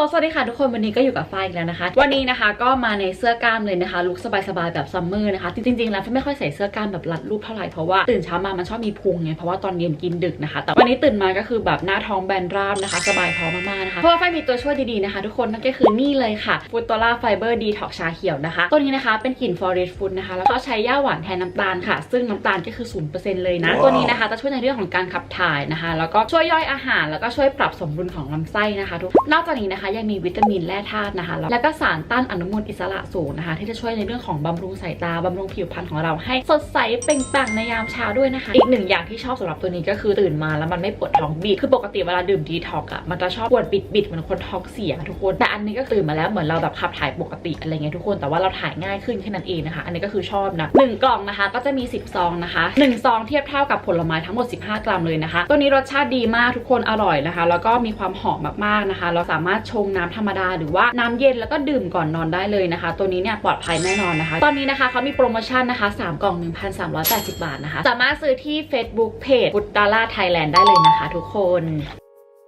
ลสวัสดีค่ะทุกคนวันนี้ก็อยู่กับฝ้ายอีกแล้วนะคะ วันนี้นะคะก็มาในเสื้อกล้ามเลยนะคะลุคสบายๆแบบซัมเมอร์นะคะจริงๆแล้วฝ้ายไม่ค่อยใส่เสื้อกล้ามแบบรัดรูปเท่าไหร่เพราะว่าตื่นเช้ามามันชอบมีพุงไงเพราะว่าตอนเย็นกินดึกนะคะ แต่วันนี้ตื่นมาก็คือแบบหน้าท้องแบนราบนะคะ สบายท้องมากๆนะคะเพราะว่าฝ้ายมีตัวช่วยดีๆนะคะ ทุกคนนั่นก็คือนี่เลยค่ะฟูต o ล่าไฟเบอร์ดีท็อกชาเขียวนะคะตัวนี้นะคะเป็นกลิ่นฟอเรสต์ฟูดนะคะแล้วก็ใช้ย่าหวานแทนน้ำตาลค่ะ ซึ่งน้ำตาลก็คือ0%เลยนะ ตัวนี้นะคะจะช่วยในเรื่องของการขับถ่ายนะคะ แล้วก็ช่วยย่อยอาหารแล้วก็ช่วยปรับสมดุลของลำไส้นะคะทุกนอกจากนี้นะคะยังมีวิตามินแร่ธาตุนะคะ แล้วก็สารต้านอนุมูลอิสระสูงนะคะ ที่จะช่วยในเรื่องของบำรุงสายตาบำรุงผิวพรรณของเราให้สดใสเปล่งปลั่งในยามเช้าด้วยนะคะ อีกหนึ่งอย่างที่ชอบสำหรับตัวนี้ก็คือตื่นมาแล้วมันไม่ปวดท้องบีบคือปกติเวลาดื่มดีท็อกอะมันจะชอบปวดบิดบิดๆเหมือนคนท้องเสียทุกคนแต่อันนี้ก็ตื่นมาแล้วเหมือนเราแบบขับถ่ายปกติอะไรเงี้ยทุกคนแต่ว่าเราถ่ายง่ายขึ้นแค่นั้นเองนะคะ อันนี้ก็คือชอบนะหนึ่งกล่องนะคะก็จะมี 10 ซองนะคะหนึ่งซองเทียบเท่ากับผลไม้ทั้งหมด 15 กรัมเลยนะคะ ตัวนี้รสชาติดีมากทุกคนอร่อยนะคะ แล้วก็มีความหอมมากๆนะคะ เราสามารถชงน้ำธรรมดา หรือว่าน้ำเย็นแล้วก็ดื่มก่อนนอนได้เลยนะคะ ตัวนี้เนี่ยปลอดภัยแน่นอนนะคะ ตอนนี้นะคะเขามีโปรโมชั่นนะคะ 3 กล่อง 1,380 บาทนะคะ สามารถซื้อที่ Facebook Page บุตดาล่าไทยแลนด์ได้เลยนะคะทุกคน